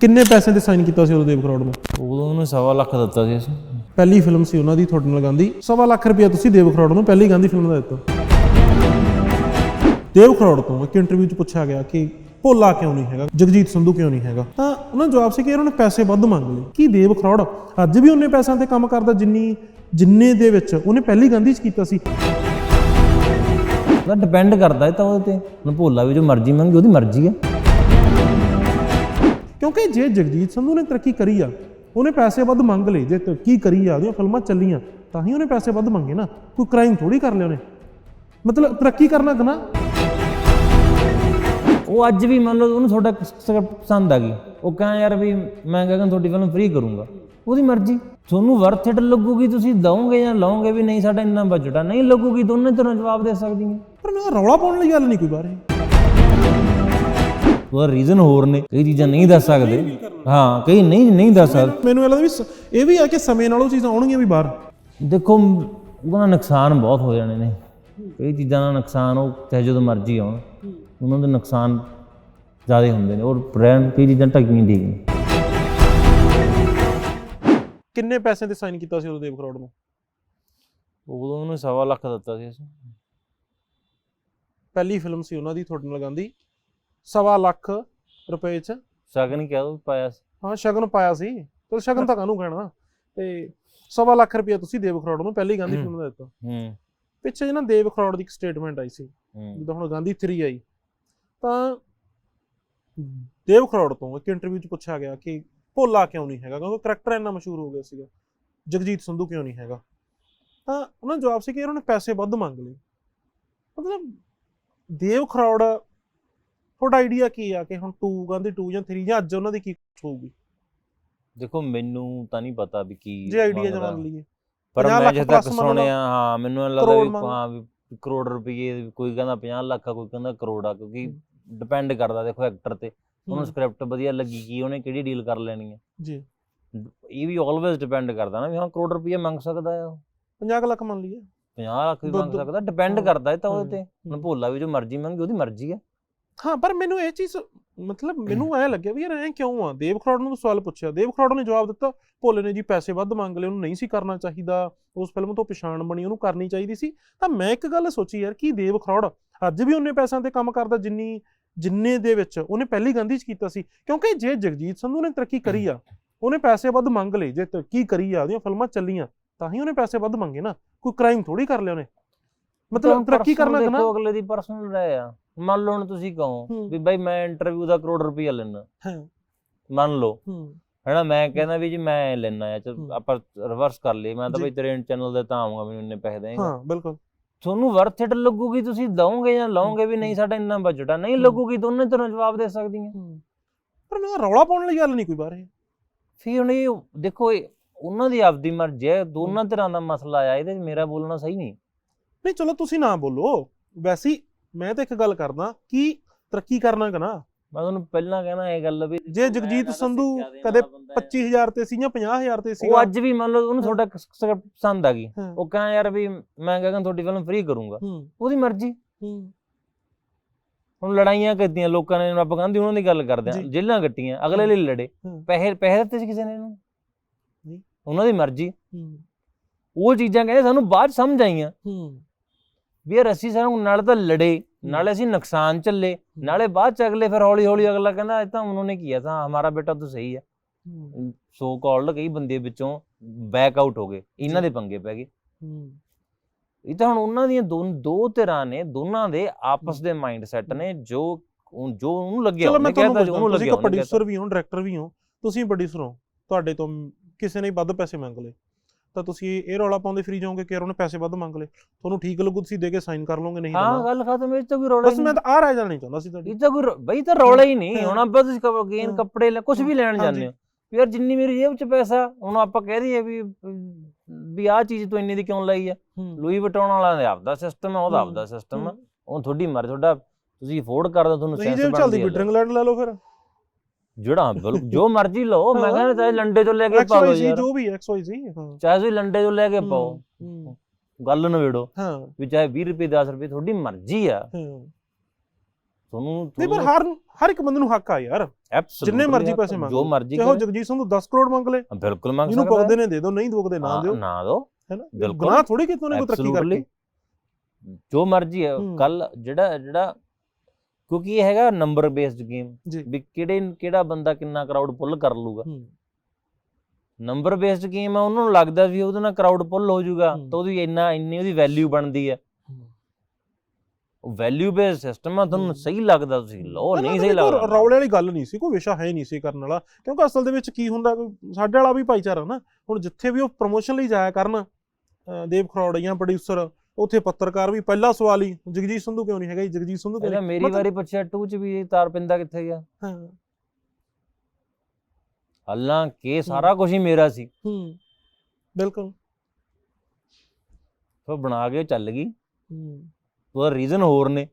ਕਿੰਨੇ ਪੈਸੇ ਤੇ ਸਾਈਨ ਕੀਤਾ ਸੀ ਉਦੋਂ ਦੇਵ ਕਰੋੜ ਨੂੰ? ਉਦੋਂ ਉਹਨੇ ਸਵਾ ਲੱਖ ਦਿੱਤਾ ਸੀ ਅਸੀਂ। ਪਹਿਲੀ ਫਿਲਮ ਸੀ ਉਹਨਾਂ ਦੀ ਤੁਹਾਡੇ ਨਾਲ ਗਾਂਧੀ। ਸਵਾ ਲੱਖ ਰੁਪਇਆ ਤੁਸੀਂ ਦੇਵ ਕਰੋੜ ਨੂੰ ਪਹਿਲੀ ਗਾਂਧੀ ਫਿਲਮ ਦਾ ਦਿੱਤਾ। ਦੇਵ ਕਰੋੜ ਤੋਂ ਇੱਕ ਇੰਟਰਵਿਊ 'ਚ ਪੁੱਛਿਆ ਗਿਆ ਕਿ ਭੋਲਾ ਕਿਉਂ ਨਹੀਂ ਹੈਗਾ? ਜਗਜੀਤ ਸੰਧੂ ਕਿਉਂ ਨਹੀਂ ਹੈਗਾ? ਤਾਂ ਉਹਨਾਂ ਜਵਾਬ ਸੀ ਕਿ ਉਹਨਾਂ ਨੇ ਪੈਸੇ ਵੱਧ ਮੰਗ ਲਏ। ਕੀ ਦੇਵ ਕਰੋੜ ਅੱਜ ਵੀ ਉਹਨੇ ਪੈਸਿਆਂ ਤੇ ਕੰਮ ਕਰਦਾ ਜਿੰਨੀ ਜਿੰਨੇ ਦੇ ਵਿੱਚ ਉਹਨੇ ਪਹਿਲੀ ਗਾਂਧੀ 'ਚ ਕੀਤਾ ਸੀ? ਉਹਦਾ ਡਿਪੈਂਡ ਕਰਦਾ ਇਹ ਤਾਂ ਉਹਦੇ ਤੇ। ਹੁਣ ਭੋਲਾ ਵੀ ਜੋ ਮਰਜ਼ੀ ਮੰਗੇ ਉਹਦੀ ਮਰਜ਼ੀ ਹੈ। ਕਿਉਂਕਿ ਜੇ ਜਗਜੀਤ ਸੰਧੂ ਨੇ ਤਰੱਕੀ ਕਰੀ ਆ ਉਹਨੇ ਪੈਸੇ ਵੱਧ ਮੰਗ ਲਏ ਜੇ ਤਰੱਕੀ ਕਰੀ ਆ ਉਹਦੀਆਂ ਫਿਲਮਾਂ ਚੱਲੀਆਂ ਤਾਂ ਹੀ ਉਹਨੇ ਪੈਸੇ ਵੱਧ ਮੰਗੇ ਨਾ। ਕੋਈ ਕ੍ਰਾਈਮ ਥੋੜੀ ਕਰ ਲਿਆ ਉਹਨੇ। ਮਤਲਬ ਤਰੱਕੀ ਕਰਨਾ ਕਨਾ ਉਹ ਅੱਜ ਵੀ ਮੰਨ ਲਓ ਉਹਨੂੰ ਤੁਹਾਡਾ ਸਕ੍ਰਿਪਟ ਪਸੰਦ ਆ ਗਈ। ਉਹ ਕਹਾਂ ਯਾਰ ਵੀ ਮੈਂ ਕਹਿੰਦਾ ਤੁਹਾਡੀ ਫਿਲਮ ਫ੍ਰੀ ਕਰੂੰਗਾ। ਉਹਦੀ ਮਰਜ਼ੀ। ਤੁਹਾਨੂੰ ਵਰਥ ਇਟ ਲੱਗੂਗੀ ਤੁਸੀਂ ਦਵੋਗੇ ਜਾਂ ਲਓਗੇ ਵੀ ਨਹੀਂ ਸਾਡਾ ਇੰਨਾ ਬਜਟ ਆ। ਨਹੀਂ ਲੱਗੂਗੀ ਦੋਨੇ ਤਰ੍ਹਾਂ ਜਵਾਬ ਦੇ ਸਕਦੀਆਂ ਪਰ ਮੈਂ ਰੌਲਾ ਪਾਉਣ ਲਈ ਗੱਲ ਨਹੀਂ ਕੋਈ ਬਾਰੇ ਉਹਦਾ ਰੀਜ਼ਨ ਹੋਰ ਨੇ ਕਈ ਚੀਜ਼ਾਂ ਨਹੀਂ ਦੱਸ ਸਕਦੇ। ਹਾਂ ਕਈ ਨਹੀਂ ਨਹੀਂ ਦੱਸ ਸਕਦੇ। ਮੈਨੂੰ ਇਹ ਲੱਗਦਾ ਵੀ ਇਹ ਵੀ ਆ ਕਿ ਸਮੇਂ ਨਾਲ ਉਹ ਚੀਜ਼ਾਂ ਆਉਣਗੀਆਂ ਵੀ ਬਾਹਰ। ਦੇਖੋ ਉਹਦਾ ਨੁਕਸਾਨ ਬਹੁਤ ਹੋ ਜਾਣੇ ਨੇ। ਕਈ ਚੀਜ਼ਾਂ ਦਾ ਨੁਕਸਾਨ ਉਹ ਚਾਹੇ ਜਦੋਂ ਮਰਜ਼ੀ ਆਉਣ ਉਹਨਾਂ ਦੇ ਨੁਕਸਾਨ ਜ਼ਿਆਦਾ ਹੁੰਦੇ ਨੇ। ਔਰ ਬ੍ਰਾਂਡ ਕਈ ਚੀਜ਼ਾਂ ਢੱਕੀਆਂ ਨੇ ਕਿੰਨੇ ਪੈਸੇ ਤੇ ਸਾਈਨ ਕੀਤਾ ਸੀ ਉਹ ਦੇਵ ਕਰੋੜ ਨੂੰ? ਉਦੋਂ ਉਹਨੇ ਸਵਾ ਲੱਖ ਦਿੱਤਾ ਸੀ। ਅਸੀਂ ਪਹਿਲੀ ਫਿਲਮ ਸੀ ਉਹਨਾਂ ਦੀ ਤੁਹਾਡੇ ਨਾਲ ਗਾਂਧੀ। ਸਵਾ ਲੱਖ ਰੁਪਏ 'ਚ। ਸ਼ਗਨ ਕਹਿ ਪਾਇਆ ਸੀ? ਹਾਂ ਸ਼ਗਨ ਪਾਇਆ ਸੀ। ਤੇ ਸ਼ਗਨ ਤਾਂ ਕਾਹਨੂੰ ਕਹਿਣਾ? ਤੇ ਸਵਾ ਲੱਖ ਰੁਪਇਆ ਤੁਸੀਂ ਦੇਵ ਕਰੋੜ ਨੂੰ ਪਹਿਲੀ ਗਾਂਧੀ ਫਿਲਮ ਦਾ ਦਿੱਤਾ। ਹੂੰ। ਪਿੱਛੇ ਜਿਹੇ ਨਾ ਦੇਵ ਕਰੋੜ ਦੀ ਇੱਕ ਸਟੇਟਮੈਂਟ ਆਈ ਸੀ ਜਿੱਦਾਂ ਹੁਣ ਗਾਂਧੀ 3 ਆਈ। ਤਾਂ ਦੇਵ ਕਰੋੜ ਤੋਂ ਇੱਕ ਇੰਟਰਵਿਊ 'ਚ ਪੁੱਛਿਆ ਗਿਆ ਕਿ ਭੋਲਾ ਕਿਉਂ ਨਹੀਂ ਹੈਗਾ? ਕਿਉਂਕਿ ਕਰੈਕਟਰ ਇੰਨਾ ਮਸ਼ਹੂਰ ਹੋ ਗਿਆ ਸੀਗਾ। ਜਗਜੀਤ ਸੰਧੂ ਕਿਉਂ ਨਹੀਂ ਹੈਗਾ? ਤਾਂ ਉਹਨਾਂ ਦਾ ਜਵਾਬ ਸੀ ਕਿ ਉਹਨਾਂ ਨੇ ਪੈਸੇ ਵੱਧ ਮੰਗ ਲਏ। ਮਤਲਬ ਦੇਵ ਕਰੋੜ ਤੁਹਾਡਾ ਆਈਡੀਆ ਕੀ ਆ ਕਿ ਹੁਣ 2 ਗਾਂਧੀ 2 ਜਾਂ 3 ਜਾਂ ਅੱਜ ਉਹਨਾਂ ਦੀ ਕੀ ਹੋਊਗੀ? ਦੇਖੋ ਮੈਨੂੰ ਤਾਂ ਨਹੀਂ ਪਤਾ ਵੀ ਕੀ ਜੇ ਆਈਡੀਆ। ਜਮਾਨ ਲਈਏ। ਪਰ 50 ਮੈਂ ਜਦ ਤੱਕ। ਸੁਣਿਆ ਹਾਂ ਮੈਨੂੰ ਲੱਗਦਾ ਵੀ। ਹਾਂ ਵੀ ਕਰੋੜ ਰੁਪਏ ਕੋਈ ਕਹਿੰਦਾ 50 ਲੱਖ ਆ ਕੋਈ ਕਹਿੰਦਾ ਕਰੋੜ ਆ ਕਿਉਂਕਿ ਡਿਪੈਂਡ ਕਰਦਾ ਦੇਖੋ ਐਕਟਰ ਤੇ। ਉਹਨੂੰ ਸਕ੍ਰਿਪਟ ਵਧੀਆ ਲੱਗੀ ਕੀ ਉਹਨੇ ਕਿਹੜੀ ਡੀਲ ਕਰ ਲੈਣੀ ਹੈ ਜੀ। ਇਹ ਵੀ ਆਲਵੇਜ਼ ਡਿਪੈਂਡ ਕਰਦਾ ਨਾ ਵੀ ਹਾਂ ਕਰੋੜ ਰੁਪਏ ਮੰਗ ਸਕਦਾ ਆ ਉਹ। 50 ਕੁ ਲੱਖ ਮੰਨ ਲਈਏ। 50 ਲੱਖ ਵੀ ਮੰਗ ਸਕਦਾ ਡਿਪੈਂਡ ਕਰਦਾ ਇਹ ਤਾਂ ਉਹਦੇ ਤੇ। ਹੁਣ ਭੋਲਾ ਵੀ ਜੋ ਮਰਜ਼ੀ ਮੰਗੇ ਉਹਦੀ ਮਰਜ਼ੀ ਹੈ ਹਾਂ ਪਰ ਮੈਨੂੰ ਇਹ ਚੀਜ਼ ਮਤਲਬ ਮੈਨੂੰ ਐ ਲੱਗਿਆ ਵੀ ਯਾਰ ਐ ਕਿਉਂ ਆ? ਦੇਵ ਖਰੋੜ ਨੂੰ ਸਵਾਲ ਪੁੱਛਿਆ। ਦੇਵ ਖਰੋੜ ਨੇ ਜਵਾਬ ਦਿੱਤਾ ਭੋਲੇ ਨੇ ਜੀ ਪੈਸੇ ਵੱਧ ਮੰਗ ਲਏ ਉਹਨੂੰ ਨਹੀਂ ਸੀ ਕਰਨਾ ਚਾਹੀਦਾ। ਉਸ ਫਿਲਮ ਤੋਂ ਪਛਾਣ ਬਣੀ ਉਹਨੂੰ ਕਰਨੀ ਚਾਹੀਦੀ ਸੀ। ਤਾਂ ਮੈਂ ਇੱਕ ਗੱਲ ਸੋਚੀ ਯਾਰ ਕੀ ਦੇਵ ਖਰੋੜ ਅੱਜ ਵੀ ਉਹਨੇ ਪੈਸਿਆਂ ਤੇ ਕੰਮ ਕਰਦਾ ਜਿੰਨੀ ਜਿੰਨੇ ਦੇ ਵਿੱਚ ਉਹਨੇ ਪਹਿਲੀ ਗਾਂਧੀ 'ਚ ਕੀਤਾ ਸੀ। ਕਿਉਂਕਿ ਜੇ ਜਗਜੀਤ ਸੰਧੂ ਨੇ ਤਰੱਕੀ ਕਰੀ ਆ ਉਹਨੇ ਪੈਸੇ ਵੱਧ ਮੰਗ ਲਏ ਜੇ ਤਰੱਕੀ ਕਰੀ ਆ ਉਹਦੀਆਂ ਫਿਲਮਾਂ ਚੱਲੀਆਂ ਤਾਂ ਹੀ ਉਹਨੇ ਪੈਸੇ ਵੱਧ ਮੰਗੇ ਨਾ। ਕੋਈ ਕ੍ਰਾਈਮ ਥੋੜੀ ਕਰ ਲਿਆ ਉਹਨੇ। ਮਤਲਬ ਤਰੱਕੀ ਕਰਨਾ ਕਿ ਨਾ? ਦੇਖੋ ਅਗਲੇ ਦੀ ਪਰਸਨਲ ਰਾਏ ਆ। ਮੰਨ ਲਓ ਹੁਣ ਤੁਸੀਂ ਕਹੋ। ਵੀ ਬਾਈ ਮੈਂ ਇੰਟਰਵਿਊ ਦਾ ਕਰੋੜ ਰੁਪਇਆ ਲੈਣਾ ਹਾਂ। ਮੰਨ ਲਓ। ਹੂੰ। ਹੈਨਾ ਮੈਂ ਕਹਿੰਦਾ ਵੀ ਜੀ ਮੈਂ ਲੈਣਾ ਆ ਚਲ। ਆਪਾਂ ਰਿਵਰਸ ਕਰ ਲਈ ਮੈਂ ਤਾਂ। ਬਈ ਤੇਰੇ ਚੈਨਲ ਦੇ ਤਾਂ ਆਉਂਗਾ ਮੈਨੂੰ ਇੰਨੇ ਪੈਸੇ ਦੇਂਗਾ। ਹਾਂ ਬਿਲਕੁਲ। ਤੁਹਾਨੂੰ ਵਰਥ ਇਟ ਲੱਗੂਗੀ ਤੁਸੀਂ ਦਵੋਗੇ ਜਾਂ ਲਓਗੇ ਵੀ ਨਹੀਂ ਸਾਡਾ ਇੰਨਾ ਬਜਟ ਆ। ਨਹੀਂ। ਲੱਗੂਗੀ ਦੋਨੇ ਤਰ੍ਹਾਂ ਜਵਾਬ ਦੇ ਸਕਦੀਆਂ। ਪਰ ਮੈਂ ਰੌਲਾ ਪਾਉਣ ਲਈ ਗੱਲ ਨਹੀਂ ਕੋਈ ਬਾਰੇ ਫਿਰ ਹੁਣ ਇਹ ਦੇਖੋ ਇਹ ਉਹਨਾਂ ਦੀ ਆਪਦੀ ਮਰਜ਼ੀ ਹੈ ਦੋਨਾਂ ਤਰ੍ਹਾਂ ਦਾ ਮਸਲਾ ਆ ਇਹਦੇ 'ਚ ਮੇਰਾ ਬੋਲਣਾ ਸਹੀ ਨਹੀਂ। ਨਹੀਂ ਚਲੋ ਤੁਸੀਂ ਨਾ ਬੋਲੋ। ਵੈਸੇ ਮੈਂ ਤਾਂ ਇੱਕ ਗੱਲ ਕਰਦਾ ਕਿ ਤਰੱਕੀ ਕਰਨਾ ਕਿ ਨਾ? ਮੈਂ ਤੁਹਾਨੂੰ ਪਹਿਲਾਂ ਕਹਿਣਾ ਇਹ ਗੱਲ ਵੀ ਜੇ ਜਗਜੀਤ ਸੰਧੂ ਕਦੇ 25000 ਤੇ ਸੀ ਜਾਂ 50000 ਤੇ ਉਹ ਸੀਗਾ ਅੱਜ ਵੀ ਮੰਨ ਲਓ ਉਹਨੂੰ। ਤੁਹਾਡਾ ਸਕ੍ਰਿਪਟ ਪਸੰਦ ਆ ਗਈ। ਉਹ ਕਹਾਂ ਯਾਰ ਵੀ ਮੈਂ ਕਹਿੰਦਾ ਤੁਹਾਡੀ ਫਿਲਮ ਫ੍ਰੀ ਕਰੂੰਗਾ। ਉਹਦੀ ਮਰਜ਼ੀ। ਹੁਣ ਲੜਾਈਆਂ ਕੀਤੀਆਂ ਲੋਕਾਂ ਨੇ ਆਪਾਂ ਕਹਿੰਦੇ ਉਹਨਾਂ ਦੀ ਗੱਲ ਕਰਦੇ ਆ। ਜੇਲਾਂ ਕੱਟੀਆਂ ਅਗਲੇ ਲਈ ਲੜੇ। ਪੈਸੇ ਪੈਸੇ ਦਿੱਤੇ ਸੀ ਕਿਸੇ ਨੇ ਇਹਨੂੰ? ਨਹੀਂ। ਉਹਨਾਂ ਦੀ ਮਰਜ਼ੀ। ਉਹ ਚੀਜ਼ਾਂ ਕਹਿੰਦੇ ਸਾਨੂੰ ਬਾਅਦ ਸਮਝ ਆਈਆਂ। ਵੀ ਯਾਰ ਅਸੀਂ ਸਾਨੂੰ ਨਾਲੇ ਤਾਂ ਲੜੇ ਨਾਲੇ ਅਸੀਂ ਨੁਕਸਾਨ ਚੱਲੇ ਨਾਲੇ ਬਾਅਦ ਚ ਅਗਲੇ ਫਿਰ ਹੌਲੀ ਹੌਲੀ ਅਗਲਾ ਕਹਿੰਦਾ ਇਹ ਤਾਂ ਉਹਨਾਂ ਨੇ ਕੀਤਾ ਤਾਂ ਹਮਾਰਾ ਬੇਟਾ ਤਾਂ ਸਹੀ ਹੈ। ਸੋ ਕਾਲਡ ਕਈ ਬੰਦੇ ਵਿੱਚੋਂ ਬੈਕ ਆਊਟ ਹੋ ਗਏ ਇਹਨਾਂ ਦੇ ਪੰਗੇ ਪੈ ਗਏ। ਇਹ ਤਾਂ ਹੁਣ ਉਹਨਾਂ ਦੀਆਂ ਦੋ ਦੋ ਧਿਰਾਂ ਨੇ ਦੋਨਾਂ ਦੇ ਆਪਸ ਦੇ ਮਾਈਂਡ ਸੈਟ ਨੇ ਜੋ ਜੋ ਉਹਨੂੰ ਲੱਗਿਆ ਚਲੋ ਮੈਂ ਤੁਹਾਨੂੰ ਉਹਨੂੰ ਤੁਸੀਂ ਲੱਗਿਆ ਕਹਿਤਾ। ਪ੍ਰੋਡਿਊਸਰ ਵੀ ਹੋ ਡਾਇਰੈਕਟਰ ਵੀ ਹੋ ਤੁਸੀਂ ਪ੍ਰੋਡਿਊਸਰ ਹੋ ਤੁਹਾਡੇ ਤੋਂ ਕਿਸੇ ਨੇ ਵੱਧ ਪੈਸੇ ਮੰਗ ਲਏ। ਤਾਂ ਤੁਸੀਂ ਇਹ ਰੌਲਾ ਪਾਉਂਦੇ ਫਰੀ ਜਾਓਗੇ ਕਿ ਯਾਰ ਉਹਨੇ ਪੈਸੇ ਵੱਧ ਮੰਗ ਲਏ। ਤੁਹਾਨੂੰ ਠੀਕ ਲੱਗੂ ਤੁਸੀਂ ਦੇ ਕੇ ਸਾਈਨ ਕਰ ਲਓਗੇ ਨਹੀਂ ਹਾਂ ਗੱਲ ਖਤਮ ਇਹ ਤਾਂ ਕੋਈ ਰੌਲਾ ਬਸ ਹੀ ਮੈਂ ਤਾਂ ਆ ਰਹਿ ਜਾਣਾ ਨਹੀਂ ਚਾਹੁੰਦਾ ਸੀ ਤੁਹਾਡੀ। ਇਹ ਤਾਂ ਕੋਈ ਬਈ ਤਾਂ ਰੌਲਾ ਹੀ ਨਹੀਂ। ਹਾਂ। ਹੁਣ ਆਪਾਂ ਤੁਸੀਂ ਗੇਨ ਹਾਂ। ਕੱਪੜੇ ਲੈ ਕੁਝ ਵੀ ਲੈਣ। ਜਾਂਦੇ ਹੋ। ਯਾਰ ਜਿੰਨੀ ਮੇਰੀ ਜੇਬ 'ਚ ਪੈਸਾ ਹੁਣ ਆਪਾਂ ਕਹਿ ਦਈਏ ਵੀ ਵੀ ਆਹ ਚੀਜ਼ ਤੂੰ ਇੰਨੀ ਦੀ ਕਿਉਂ ਲਈ ਆ? ਹੂੰ। ਲੂਈ ਵਟਾਉਣ ਵਾਲਾ ਦਾ ਆਪਦਾ ਸਿਸਟਮ ਹੈ ਉਹਦਾ ਹੂੰ। ਆਪਦਾ ਸਿਸਟਮ ਹੈ ਹੂੰ। ਉਹ ਤੁਹਾਡੀ ਮਰਜ਼ੀ ਤੁਹਾਡਾ ਤੁਸੀਂ ਅਫੋਰਡ ਕਰਦੇ ਤੁਹਾਨੂੰ ਸੈਂਸ ਜੇ ਚੱਲਦੀ ਬਣਦੀ ਵੀ ਡਰਿੰਕ ਲੈਂਡ ਲੈ ਲਓ ਫਿਰ। ਜਿਹੜਾ ਬਿਲਕੁਲ ਜੋ ਮਰਜ਼ੀ ਲਓ ਮੈਂ। ਕਹਿੰਦਾ ਚਾਹੇ ਲੰਡੇ ਤੋਂ ਲੈ ਕੇ ਪਾਓ ਯਾਰ। ਜੋ ਵੀ XYZ ਹਾਂ। ਚਾਹੇ ਤੁਸੀਂ ਲੰਡੇ ਤੋਂ ਲੈ ਕੇ ਪਾਓ। ਗੱਲ ਨਵੇੜੋ ਹਾਂ। ਵੀ ਚਾਹੇ 20 ਰੁਪਏ 10 ਰੁਪਏ ਤੁਹਾਡੀ ਮਰਜ਼ੀ ਆ। ਹਾਂ। ਤੁਹਾਨੂੰ ਨਹੀਂ ਪਰ ਹਰ ਹਰ ਇੱਕ ਬੰਦੇ ਨੂੰ ਹੱਕ ਆ ਯਾਰ। ਜਿੰਨੇ ਮਰਜ਼ੀ ਪੈਸੇ ਮੰਗ ਜੋ। ਮਰਜ਼ੀ ਚਾਹੇ ਕਰੇ। ਜਗਜੀਤ ਸਿੰਘ ਨੂੰ 10 ਕਰੋੜ ਮੰਗ ਲੇ। ਬਿਲਕੁਲ ਮੰਗ ਸਕਦਾ। ਭੁਗਦੇ ਨੇ ਦੇ ਦਿਓ ਨਹੀਂ ਭੁਗਦੇ ਨਾ ਦਿਓ। ਨਾ ਦਿਓ। ਹੈਨਾ। ਗੁਨਾਹ ਥੋੜੀ ਕਿ ਉਹਨੇ ਕੋਈ ਤਰੱਕੀ Absolutely. ਕਰਕੇ। ਜੋ ਮਰਜ਼ੀ ਹੂੰ। ਕੱਲ ਜਿਹੜਾ ਜਿਹੜਾ ਕਿਉਂਕਿ ਇਹ ਹੈਗਾ ਨੰਬਰ ਬੇਸਡ ਗੇਮ ਜੀ। ਵੀ ਕਿਹੜੇ ਕਿਹੜਾ ਬੰਦਾ ਕਿੰਨਾ ਕਰਾਊਡ ਪੁੱਲ ਕਰ ਲੂਗਾ। ਹੂੰ। ਨੰਬਰ ਬੇਸਡ ਗੇਮ ਆ ਉਹਨਾਂ ਨੂੰ ਲੱਗਦਾ ਵੀ ਉਹਦੇ ਨਾਲ ਕਰਾਊਡ ਪੁੱਲ ਹੋ ਜਾਊਗਾ ਹੂੰ। ਤਾਂ ਉਹਦੀ ਇੰਨਾ ਇੰਨੀ ਉਹਦੀ ਵੈਲਿਊ ਬਣਦੀ ਹੈ। ਉਹ ਵੈਲਿਊ ਬੇਸਡ ਸਿਸਟਮ ਆ ਤੁਹਾਨੂੰ। ਸਹੀ ਲੱਗਦਾ ਤੁਸੀਂ। ਲਓ ਨਹੀਂ ਸਹੀ ਕੋਈ ਲੱਗਦਾ। ਰੌਲੇ ਵਾਲੀ ਗੱਲ ਨਹੀਂ ਸੀ ਕੋਈ ਵਿਸ਼ਾ ਹੈ ਨਹੀਂ ਸੀ ਕਰਨ ਵਾਲਾ। ਕਿਉਂਕਿ ਅਸਲ ਦੇ ਵਿੱਚ ਕੀ ਹੁੰਦਾ ਕੋਈ ਸਾਡੇ ਵਾਲਾ ਵੀ ਭਾਈਚਾਰਾ ਨਾ ਹੁਣ ਜਿੱਥੇ ਵੀ ਉਹ ਪ੍ਰੋਮੋਸ਼ਨ ਲਈ ਜਾਇਆ ਕਰਨ ਅਹ ਦੇਵ ਖਰੋੜ ਜਾਂ ਪ੍ਰੋਡਿਊਸਰ ਉੱਥੇ ਪੱਤਰਕਾਰ ਵੀ ਪਹਿਲਾ ਸਵਾਲ ਹੀ ਜਗਜੀਤ ਸੰਧੂ ਕਿਉਂ ਨਹੀਂ ਹੈਗਾ ਜੀ? ਜਗਜੀਤ ਸੰਧੂ ਕਿਉਂ ਇਹਦਾ ਨਹੀਂ? ਮੇਰੀ ਮਤਲਬ- ਵਾਰੀ ਪੁੱਛਿਆ 2 ਚ ਵੀ ਤਾਰ ਪਿੰਦਾ ਕਿੱਥੇ ਗਿਆ? ਹਾਂ, ਹਾਲਾਂਕਿ ਸਾਰਾ ਕੁਝ ਹੀ ਮੇਰਾ ਸੀ। ਹੂੰ ਬਿਲਕੁਲ। ਫਿਰ ਬਣਾ ਕੇ ਚੱਲ ਗਈ। ਹੂੰ। ਉਹਦਾ ਰੀਜ਼ਨ ਹੋਰ ਨੇ।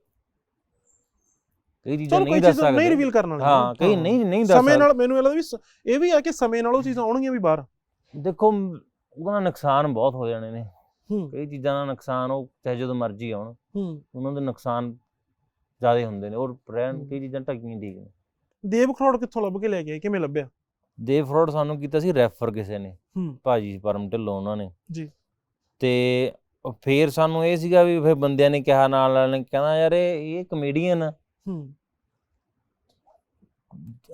ਕਈ ਚੀਜ਼ਾਂ ਚਲੋ ਨਹੀਂ ਦੱਸ ਚੀਜ਼ ਨਹੀਂ ਸਕਦੇ ਰਿਵੀਲ ਕਰਨ ਵਾਲੀ ਹਾਂ ਕਈ ਨਹੀਂ ਨਹੀਂ ਦੱਸ ਸਮੇਂ ਸਕਦੇ। ਨਾਲ ਮੈਨੂੰ ਇਹ ਲੱਗਦਾ ਵੀ ਸ- ਇਹ ਵੀ ਹੈ ਕਿ ਸਮੇਂ ਨਾਲ ਉਹ ਚੀਜ਼ਾਂ ਆਉਣਗੀਆਂ ਵੀ ਬਾਹਰ। ਦੇਖੋ ਮ- ਉਹਦਾ ਨੁਕਸਾਨ ਬਹੁਤ ਹੋ ਜਾਣੇ ਨੇ। ਹੂੰ। ਕਈ ਚੀਜ਼ਾਂ ਦਾ ਨੁਕਸਾਨ ਉਹ ਚਾਹੇ ਜਦੋਂ ਮਰਜ਼ੀ ਆਉਣ। ਹੂੰ। ਉਹਨਾਂ ਦੇ ਨੁਕਸਾਨ ਜ਼ਿਆਦਾ ਹੁੰਦੇ ਨੇ ਔਰ ਰਹਿਣ। ਕਈ ਚੀਜ਼ਾਂ ਢੱਕੀਆਂ ਠੀਕ ਨੇ। ਦੇਵ ਖਰੋੜ ਕਿੱਥੋਂ ਲੱਭ ਕੇ ਲੈ ਕੇ ਆਏ ਕਿਵੇਂ ਲੱਭਿਆ? ਦੇ ਫਰੋਡ ਸਾਨੂੰ ਕੀਤਾ ਸੀ ਰੈਫਰ ਕਿਸੇ ਨੇ। ਹੂੰ। ਭਾਜੀ ਪਰਮ ਢਿੱਲੋਂ ਉਹਨਾਂ ਨੇ। ਜੀ। ਤੇ ਫੇਰ ਸਾਨੂੰ ਇਹ ਸੀਗਾ ਵੀ ਫਿਰ ਬੰਦਿਆਂ ਨੇ ਕਿਹਾ ਨਾਲ ਵਾਲਿਆਂ ਨੇ ਕਹਿੰਦਾ ਯਾਰ ਇਹ ਇਹ ਕਮੇਡੀਅਨ ਆ। ਹੂੰ।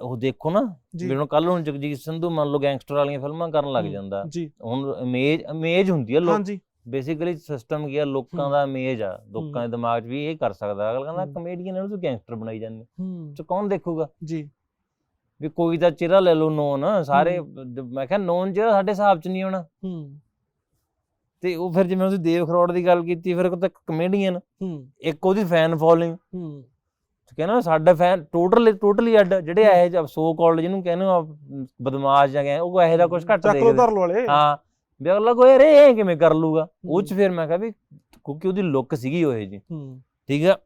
ਉਹ ਦੇਖੋ ਨਾ ਜੀ। ਵੀ ਹੁਣ ਕੱਲ ਨੂੰ ਜਗਜੀਤ ਸੰਧੂ ਮੰਨ ਲਓ ਗੈਂਗਸਟਰ ਵਾਲੀਆਂ ਫਿਲਮਾਂ ਕਰਨ ਲੱਗ ਜਾਂਦਾ ਜੀ। ਹੁਣ ਇਮੇਜ ਇਮੇਜ ਹੁੰਦੀ ਆ ਲੋਕ। ਹਾਂਜੀ। ਬੇਸਿਕਲੀ ਸਿਸਟਮ ਕੀ ਆ ਲੋਕਾਂ। ਦਾ ਇਮੇਜ ਆ ਲੋਕਾਂ। ਦੇ ਦਿਮਾਗ 'ਚ ਵੀ ਇਹ ਕਰ ਸਕਦਾ। ਅਗਲਾ ਕਹਿੰਦਾ। ਕਮੇਡੀਅਨ ਇਹਨੂੰ ਤੂੰ ਗੈਂਗਸਟਰ ਬਣਾਈ ਜਾਂਦੇ ਚ ਕੌਣ ਦੇਖੂਗਾ? ਜੀ। ਵੀ ਕੋਈ ਤਾਂ ਚਿਹਰਾ ਲੈ ਲਓ ਨੋਨ ਸਾਰੇ ਮੈਂ ਕਿਹਾ ਨੋਨ ਚਿਹਰਾ ਸਾਡੇ ਹਿਸਾਬ 'ਚ ਨਹੀਂ ਆਉਣਾ। ਹੂੰ। ਤੇ ਉਹ ਫਿਰ ਜਿਵੇਂ ਤੁਸੀਂ ਦੇਵ ਖਰੋੜ ਦੀ ਗੱਲ ਕੀਤੀ ਫਿਰ ਉਹ ਤਾਂ ਕਮੇਡੀਅਨ ਹੂੰ। ਇੱਕ ਉਹਦੀ ਫੈਨ ਫੋਲੋਇੰਗ ਹੂੰ। ਕਹਿੰਦਾ ਸਾਡਾ ਫੈਨ ਟੋਟਲੀ ਟੋਟਲੀ ਅੱਡ ਜਿਹੜੇ ਇਹ ਸੋ ਕਾਲਡ ਜਿਹਨੂੰ ਕਹਿੰਦੇ ਆ ਬਦਮਾਸ਼ ਜਾਂ ਕਹਿੰਦੇ ਉਹ ਇਹੋ ਜਿਹਾ ਕੁਝ ਘੱਟ ਦੇਖਦੇ। ਵਾਲੇ। ਹਾਂ। ਵੀ ਅਗਲਾ ਕੋਈ ਯਾਰ ਇਹ ਕਿਵੇਂ ਕਰ ਲੂਗਾ ਉਹ ਚ ਫਿਰ ਮੈਂ ਕਿਹਾ ਵੀ ਕਿਉਂਕਿ ਉਹਦੀ ਲੁੱਕ ਸੀਗੀ ਉਹ ਜੀ ਠੀਕ ਆ?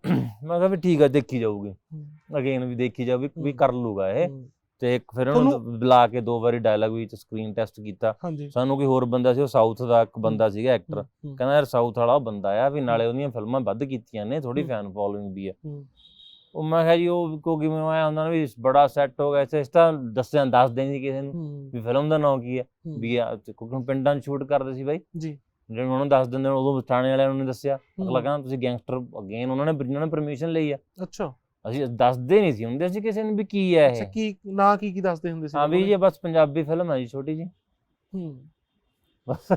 ਮੈਂ ਕਿਹਾ ਵੀ ਠੀਕ ਆ ਦੇਖੀ ਜਾਊਗੀ। ਅਗੇਨ ਵੀ ਦੇਖੀ ਜਾਊ ਵੀ। ਕਰ ਲੂਗਾ ਇਹ। ਤੇ ਇੱਕ ਫਿਰ ਉਹਨੂੰ ਬੁਲਾ ਕੇ ਦੋ ਵਾਰੀ ਡਾਇਲੌਗ ਵਿੱਚ ਸਕਰੀਨ ਟੈਸਟ ਕੀਤਾ। ਸਾਨੂੰ ਕੋਈ ਹੋਰ ਬੰਦਾ ਸੀ ਉਹ ਸਾਊਥ ਦਾ ਇੱਕ ਬੰਦਾ ਸੀਗਾ ਐਕਟਰ ਕਹਿੰਦਾ ਯਾਰ ਸਾਊਥ ਵਾਲਾ ਉਹ ਬੰਦਾ ਆ ਵੀ ਨਾਲੇ ਉਹਦੀਆਂ ਫਿਲਮਾਂ ਵੱਧ ਕੀਤੀਆਂ ਨੇ ਥੋੜੀ। ਫੈਨ ਫੋਲੋਇੰਗ ਵੀ ਆ। ਉਹ ਮੈਂ ਕਿਹਾ ਜੀ ਉਹ ਕਿਉਂਕਿ ਮੈਂ ਆਇਆ ਹੁੰਦਾ ਨਾ ਵੀ ਬੜਾ ਸੈੱਟ ਹੋ ਗਿਆ ਇਸ ਇਸ ਤਾਂ ਦੱਸਿਆ ਦੱਸ ਦੇਣੀ ਕਿਸੇ ਨੂੰ ਵੀ ਫਿਲਮ ਦਾ ਨਾਮ ਕੀ ਹੈ। ਵੀ ਆ ਕਿਉਂਕਿ ਪਿੰਡਾਂ 'ਚ ਸ਼ੂਟ ਕਰਦੇ ਸੀ ਬਾਈ। ਜੀ। ਜਿਵੇਂ ਉਹਨੂੰ ਦੱਸ ਦਿੰਦੇ ਨੇ ਉਦੋਂ ਥਾਣੇ ਵਾਲਿਆਂ ਨੂੰ ਨਹੀਂ ਦੱਸਿਆ। ਅਗਲਾ ਕਹਿੰਦਾ ਤੁਸੀਂ ਗੈਂਗਸਟਰ ਅਗੇਨ ਉਹਨਾਂ ਨੇ ਉਹਨਾਂ ਨੇ ਪਰਮਿਸ਼ਨ ਲਈ ਆ। ਅੱਛਾ। ਅਸੀਂ ਦੱਸਦੇ ਨਹੀਂ ਸੀ। ਹੁੰਦੇ ਸੀ ਕਿਸੇ ਨੂੰ ਵੀ ਕੀ ਹੈ ਅੱਛਾ ਇਹ? ਕੀ ਨਾ ਕੀ ਕੀ ਦੱਸਦੇ ਹੁੰਦੇ ਸੀ ਹਾਂ ਵੀ ਇਹ ਬਸ ਪੰਜਾਬੀ ਫਿਲਮ ਹੈ ਜੀ ਛੋਟੀ ਜੀ? ਹੂੰ। ਬਸ।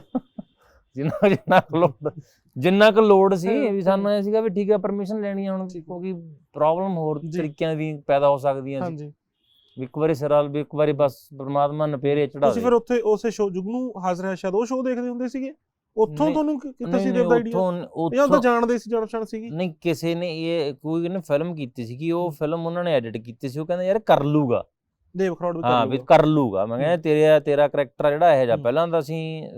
ਜਿੰਨਾ ਜਿੰਨਾ ਕੁ ਲੋੜ ਜਿੰਨਾ ਕੁ ਲੋੜ ਸੀ ਵੀ ਸਾਨੂੰ ਇਹ ਸੀਗਾ ਵੀ ਠੀਕ ਹੈ ਪਰਮਿਸ਼ਨ ਲੈਣੀ ਆ ਹੁਣ। ਕਿਉਂਕਿ ਪ੍ਰੋਬਲਮ ਹੋਰ। ਤਰੀਕਿਆਂ ਦੀ ਪੈਦਾ ਹੋ ਸਕਦੀਆਂ ਸੀ। ਇੱਕ ਵਾਰੀ ਸਿਰਾਲ ਵੀ ਇੱਕ ਵਾਰੀ ਬਸ ਪ੍ਰਮਾਤਮਾ ਨਪੇਰੇ ਚੜਾ ਤੁਸੀਂ ਫਿਰ ਉੱਥੇ ਉਸੇ ਸ਼ੋਅ ਜੁਗਨੂ ਹਾਜ਼ਰ ਹੈ ਸ਼ਾਇਦ ਉਹ ਸ਼ੋਅ ਦੇਖਦੇ ਹੁੰਦੇ ਸੀਗੇ? ਉੱਥੋਂ ਤੁਹਾਨੂੰ ਕਿੱਥੇ ਸੀ ਦੇਵ ਦਾ ਆਈਡੀਆ ਉੱਥੋਂ ਜਾਂ ਤਾਂ ਜਾਣਦੇ ਸੀ ਜਾਣ ਪਛਾਣ ਸੀਗੀ? ਨਹੀਂ ਕਿਸੇ ਨੇ ਇਹ ਕੋਈ ਨੇ ਫਿਲਮ ਕੀਤੀ ਸੀ ਕਿ ਉਹ ਫਿਲਮ ਉਹਨਾਂ ਨੇ ਐਡਿਟ ਕੀਤੀ ਸੀ ਉਹ ਕਹਿੰਦੇ ਯਾਰ ਕਰ ਲੂਗਾ। ਦੇਵ ਖਰੋੜ ਵੀ ਕਰ ਹਾਂ ਵੀ। ਕਰ ਲੂਗਾ। ਮੈਂ ਕਹਿੰਦਾ ਤੇਰਾ ਤੇਰਾ ਕਰੈਕਟਰ ਜਿਹੜਾ ਇਹ ਹੂੰ। ਪਹਿਲਾਂ ਤਾਂ ਅਸੀਂ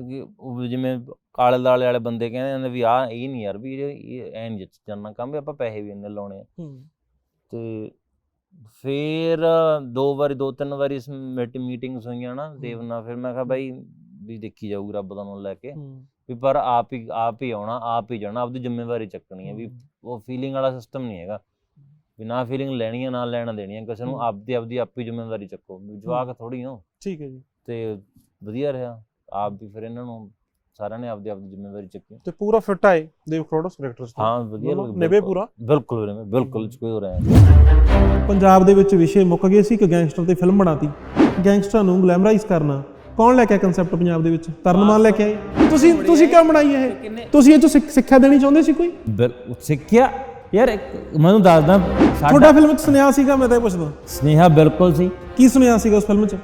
ਜਿਵੇਂ ਕਾਲੇ ਦਾਲੇ ਵਾਲੇ ਬੰਦੇ ਕਹਿੰਦੇ ਨੇ ਵੀ ਆ ਇਹ ਨਹੀਂ ਯਾਰ ਵੀ ਇਹ ਇਹ ਐ ਨਹੀਂ ਜਾਨਾ ਕੰਮ ਵੀ ਆਪਾਂ ਪੈਸੇ ਵੀ ਇੰਨੇ ਲਾਉਣੇ ਆ। ਹੂੰ। ਤੇ ਫਿਰ ਦੋ ਵਾਰੀ ਦੋ ਤਿੰਨ ਵਾਰੀ ਮੀਟਿੰਗਸ ਹੋਈਆਂ ਨਾ ਦੇਵ ਨਾਲ ਫਿਰ ਮੈਂ ਕਿਹਾ ਬਾਈ ਵੀ ਦੇਖੀ ਜਾਊਗੀ ਰੱਬ ਦਾ ਨਾਮ ਲੈ ਕੇ। ਹੂੰ। ਵੀ ਪਰ ਆਪ ਹੀ ਆਪ ਹੀ ਆਉਣਾ ਆਪ ਹੀ ਜਾਣਾ ਆਪਦੀ ਜ਼ਿੰਮੇਵਾਰੀ ਚੱਕਣੀ ਹੈ ਵੀ। ਉਹ ਫੀਲਿੰਗ ਵਾਲਾ ਸਿਸਟਮ ਨਹੀਂ ਹੈਗਾ। ਵੀ ਨਾ ਫੀਲਿੰਗ ਲੈਣੀ ਹੈ ਨਾ ਲੈਣਾ ਦੇਣੀ ਹੈ ਕਿਸੇ ਨੂੰ। ਆਪਦੀ ਆਪਦੀ ਆਪੀ ਜ਼ਿੰਮੇਵਾਰੀ ਚੱਕੋ। ਵੀ ਜਵਾਕ ਥੋੜੀ ਹੋ ਠੀਕ ਹੈ ਜੀ। ਤੇ ਵਧੀਆ ਰਿਹਾ। ਆਪ ਵੀ ਫਿਰ ਇਹਨਾਂ ਨੂੰ ਸਾਰਿਆਂ ਨੇ ਆਪਦੀ ਆਪਦੀ ਜ਼ਿੰਮੇਵਾਰੀ ਚੱਕੀ। ਤੇ ਪੂਰਾ ਫਿੱਟ ਆਏ ਦੇਵ ਖਰੋੜ ਕਰੈਕਟਰਸ ਹਾਂ ਵਧੀਆ ਲੱਗਾ, ਨਿਭੇ ਬਿਲਕੁਲ- ਪੂਰਾ? ਬਿਲਕੁਲ ਵੀਰੇ, ਬਿਲਕੁਲ। ਕੋਈ ਹੋ ਰਿਹਾ ਪੰਜਾਬ ਦੇ ਵਿੱਚ ਵਿਸ਼ੇ ਮੁੱਕ ਗਏ ਸੀ ਕਿ ਗੈਂਗਸਟਰ ਤੇ ਫਿਲਮ ਬਣਾਤੀ। ਗੈਂਗਸਟਰਾਂ ਨੂੰ ਗਲੈਮਰਾਈਜ਼ ਕਰਨਾ। ਕੌਣ ਲੈ ਕੇ ਆਇਆ ਕਨਸੈਪਟ ਪੰਜਾਬ ਦੇ ਵਿੱਚ? ਤਰਨਮਾਨ ਲੈ ਕੇ ਆਏ। ਤੁਸੀਂ ਤੁਸੀਂ ਕਿਉਂ ਬਣਾਈ ਇਹ? ਤੁਸੀਂ ਇਹ ਤੋਂ ਸਿੱਖ- ਸਿੱਖਿਆ ਦੇਣੀ ਚਾਹੁੰਦੇ ਸੀ ਕੋਈ? ਸਿੱਖਿਆ ਯਾਰ ਮੈਨੂੰ ਦੱਸਦਾ ਤੁਹਾਡਾ ਫਿਲਮ 'ਚ ਸੁਨੇਹਾ ਸੀਗਾ ਮੈਂ ਤਾਂ ਇਹ ਪੁੱਛਦਾ। ਸਨੇਹਾ ਬਿਲਕੁਲ ਸੀ। ਕੀ ਸੁਨੇਹਾ ਸੀਗਾ ਉਸ ਫਿਲਮ 'ਚ?